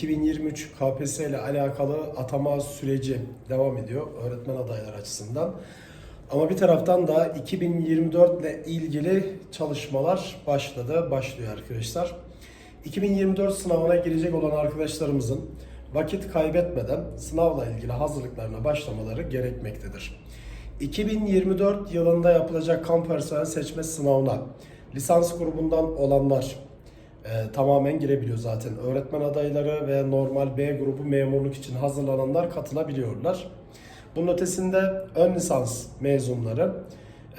2023 KPSS ile alakalı atama süreci devam ediyor öğretmen adaylar açısından. Ama bir taraftan da 2024 ile ilgili çalışmalar başladı, başlıyor arkadaşlar. 2024 sınavına girecek olan arkadaşlarımızın vakit kaybetmeden sınavla ilgili hazırlıklarına başlamaları gerekmektedir. 2024 yılında yapılacak kamp personel seçme sınavına lisans grubundan olanlar e, tamamen girebiliyor zaten. Öğretmen adayları ve normal B grubu memurluk için hazırlananlar katılabiliyorlar. Bunun ötesinde ön lisans mezunları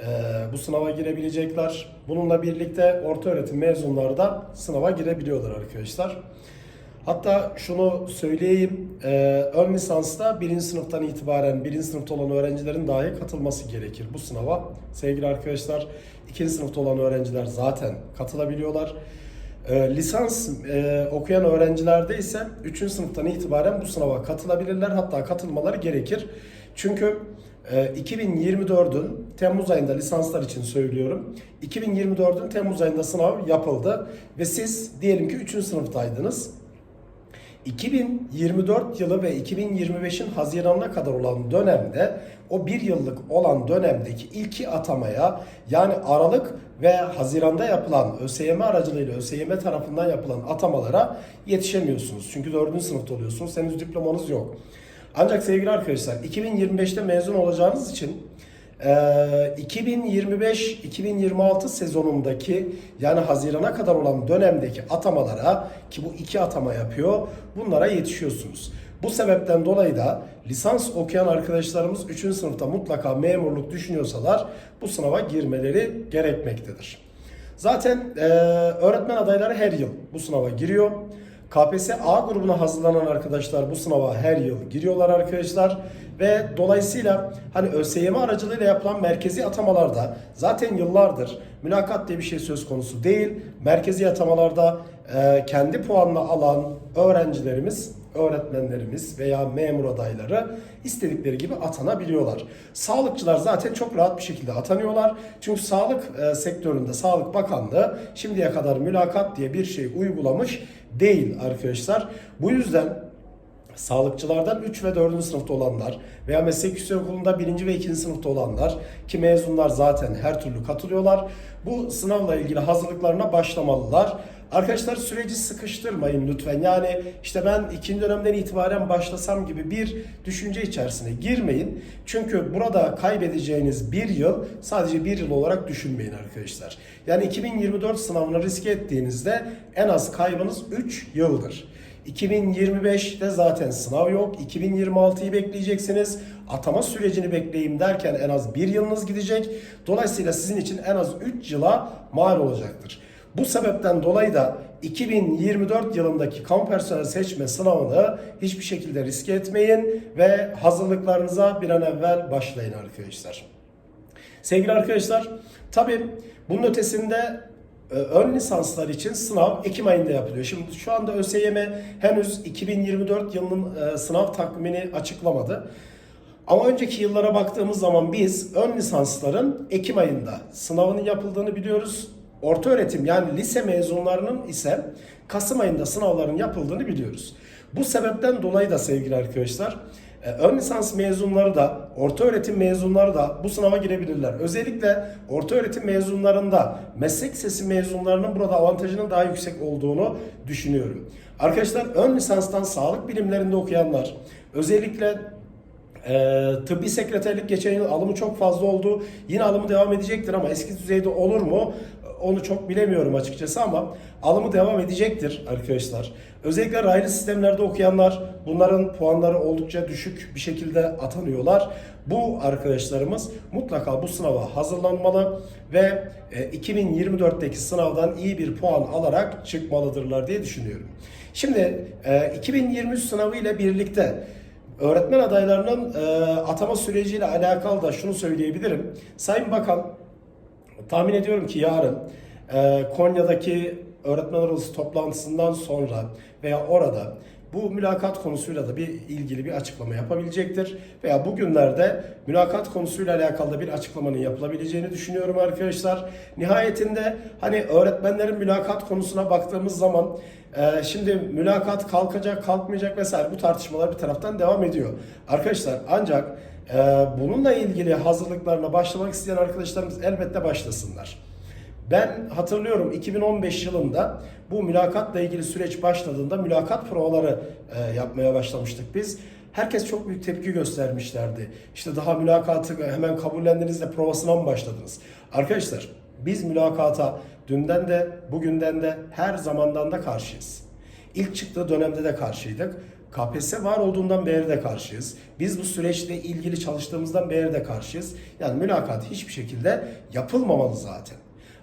e, bu sınava girebilecekler. Bununla birlikte orta öğretim mezunları da sınava girebiliyorlar arkadaşlar. Hatta şunu söyleyeyim, e, ön lisansta birinci sınıftan itibaren birinci sınıfta olan öğrencilerin dahi katılması gerekir bu sınava. Sevgili arkadaşlar, ikinci sınıfta olan öğrenciler zaten katılabiliyorlar. E, lisans e, okuyan öğrencilerde ise 3. sınıftan itibaren bu sınava katılabilirler. Hatta katılmaları gerekir. Çünkü e, 2024'ün Temmuz ayında lisanslar için söylüyorum. 2024'ün Temmuz ayında sınav yapıldı ve siz diyelim ki 3. sınıftaydınız. 2024 yılı ve 2025'in Haziran'ına kadar olan dönemde o bir yıllık olan dönemdeki ilki atamaya yani Aralık ve Haziran'da yapılan ÖSYM aracılığıyla ÖSYM tarafından yapılan atamalara yetişemiyorsunuz. Çünkü 4. sınıfta oluyorsunuz. Henüz diplomanız yok. Ancak sevgili arkadaşlar 2025'te mezun olacağınız için 2025-2026 sezonundaki yani Haziran'a kadar olan dönemdeki atamalara ki bu iki atama yapıyor bunlara yetişiyorsunuz. Bu sebepten dolayı da lisans okuyan arkadaşlarımız 3. sınıfta mutlaka memurluk düşünüyorsalar bu sınava girmeleri gerekmektedir. Zaten e, öğretmen adayları her yıl bu sınava giriyor. KPSS A grubuna hazırlanan arkadaşlar bu sınava her yıl giriyorlar arkadaşlar ve dolayısıyla hani ÖSYM aracılığıyla yapılan merkezi atamalarda zaten yıllardır mülakat diye bir şey söz konusu değil. Merkezi atamalarda e, kendi puanını alan öğrencilerimiz, öğretmenlerimiz veya memur adayları istedikleri gibi atanabiliyorlar. Sağlıkçılar zaten çok rahat bir şekilde atanıyorlar. Çünkü sağlık e, sektöründe Sağlık Bakanlığı şimdiye kadar mülakat diye bir şey uygulamış değil arkadaşlar. Bu yüzden sağlıkçılardan 3 ve 4. sınıfta olanlar veya meslek yüksekokulunda 1. ve 2. sınıfta olanlar ki mezunlar zaten her türlü katılıyorlar. Bu sınavla ilgili hazırlıklarına başlamalılar. Arkadaşlar süreci sıkıştırmayın lütfen. Yani işte ben ikinci dönemden itibaren başlasam gibi bir düşünce içerisine girmeyin. Çünkü burada kaybedeceğiniz bir yıl sadece bir yıl olarak düşünmeyin arkadaşlar. Yani 2024 sınavını riske ettiğinizde en az kaybınız 3 yıldır. 2025'te zaten sınav yok. 2026'yı bekleyeceksiniz. Atama sürecini bekleyeyim derken en az bir yılınız gidecek. Dolayısıyla sizin için en az 3 yıla mal olacaktır. Bu sebepten dolayı da 2024 yılındaki kamu personel seçme sınavını hiçbir şekilde riske etmeyin ve hazırlıklarınıza bir an evvel başlayın arkadaşlar. Sevgili arkadaşlar, tabii bunun ötesinde e, ön lisanslar için sınav Ekim ayında yapılıyor. Şimdi şu anda ÖSYM henüz 2024 yılının e, sınav takvimini açıklamadı. Ama önceki yıllara baktığımız zaman biz ön lisansların Ekim ayında sınavının yapıldığını biliyoruz. Orta öğretim yani lise mezunlarının ise Kasım ayında sınavların yapıldığını biliyoruz. Bu sebepten dolayı da sevgili arkadaşlar e, ön lisans mezunları da, orta öğretim mezunları da bu sınava girebilirler. Özellikle orta öğretim mezunlarında meslek sesi mezunlarının burada avantajının daha yüksek olduğunu düşünüyorum. Arkadaşlar ön lisanstan sağlık bilimlerinde okuyanlar, özellikle ee, tıbbi sekreterlik geçen yıl alımı çok fazla oldu. Yine alımı devam edecektir ama eski düzeyde olur mu? Onu çok bilemiyorum açıkçası ama alımı devam edecektir arkadaşlar. Özellikle raylı sistemlerde okuyanlar bunların puanları oldukça düşük bir şekilde atanıyorlar. Bu arkadaşlarımız mutlaka bu sınava hazırlanmalı ve e, 2024'teki sınavdan iyi bir puan alarak çıkmalıdırlar diye düşünüyorum. Şimdi e, 2023 sınavı ile birlikte Öğretmen adaylarının e, atama süreciyle alakalı da şunu söyleyebilirim. Sayın Bakan tahmin ediyorum ki yarın e, Konya'daki öğretmen arası toplantısından sonra veya orada bu mülakat konusuyla da bir ilgili bir açıklama yapabilecektir. Veya bugünlerde mülakat konusuyla alakalı da bir açıklamanın yapılabileceğini düşünüyorum arkadaşlar. Nihayetinde hani öğretmenlerin mülakat konusuna baktığımız zaman e, şimdi mülakat kalkacak kalkmayacak vesaire bu tartışmalar bir taraftan devam ediyor. Arkadaşlar ancak bununla ilgili hazırlıklarına başlamak isteyen arkadaşlarımız elbette başlasınlar. Ben hatırlıyorum 2015 yılında bu mülakatla ilgili süreç başladığında mülakat provaları e, yapmaya başlamıştık biz. Herkes çok büyük tepki göstermişlerdi. İşte daha mülakatı hemen kabullendiniz de provasına mı başladınız? Arkadaşlar biz mülakata dünden de bugünden de her zamandan da karşıyız. İlk çıktığı dönemde de karşıydık. KPSS var olduğundan beri de karşıyız. Biz bu süreçle ilgili çalıştığımızdan beri de karşıyız. Yani mülakat hiçbir şekilde yapılmamalı zaten.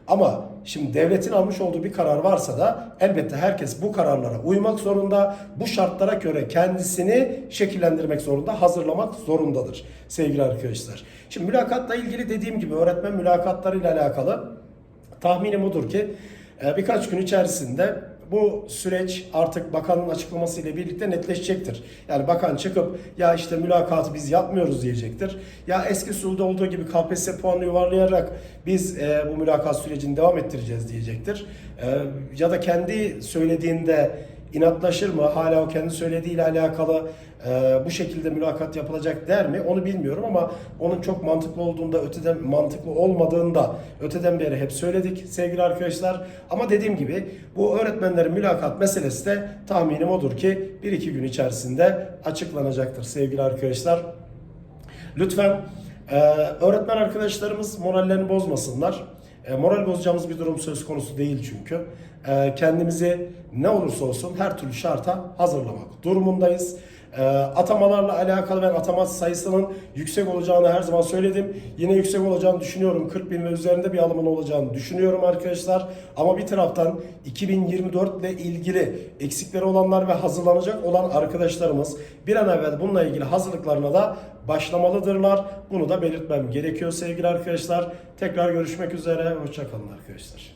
Ama şimdi devletin almış olduğu bir karar varsa da elbette herkes bu kararlara uymak zorunda, bu şartlara göre kendisini şekillendirmek zorunda, hazırlamak zorundadır sevgili arkadaşlar. Şimdi mülakatla ilgili dediğim gibi öğretmen mülakatlarıyla alakalı tahminim odur ki e, birkaç gün içerisinde bu süreç artık bakanın açıklamasıyla birlikte netleşecektir. Yani bakan çıkıp ya işte mülakatı biz yapmıyoruz diyecektir. Ya eski usulde olduğu gibi KPSS puanını yuvarlayarak biz e, bu mülakat sürecini devam ettireceğiz diyecektir. E, ya da kendi söylediğinde inatlaşır mı? Hala o kendi söylediğiyle alakalı e, bu şekilde mülakat yapılacak der mi? Onu bilmiyorum ama onun çok mantıklı olduğunda öteden mantıklı olmadığında öteden beri hep söyledik sevgili arkadaşlar. Ama dediğim gibi bu öğretmenlerin mülakat meselesi de tahminim odur ki 1-2 gün içerisinde açıklanacaktır sevgili arkadaşlar. Lütfen e, öğretmen arkadaşlarımız morallerini bozmasınlar. E, moral bozacağımız bir durum söz konusu değil çünkü. E, kendimizi ne olursa olsun her türlü şarta hazırlamak durumundayız. E, atamalarla alakalı ben atama sayısının yüksek olacağını her zaman söyledim. Yine yüksek olacağını düşünüyorum. 40 bin ve üzerinde bir alımın olacağını düşünüyorum arkadaşlar. Ama bir taraftan 2024 ile ilgili eksikleri olanlar ve hazırlanacak olan arkadaşlarımız bir an evvel bununla ilgili hazırlıklarına da başlamalıdırlar. Bunu da belirtmem gerekiyor sevgili arkadaşlar. Tekrar görüşmek üzere. Hoşçakalın arkadaşlar.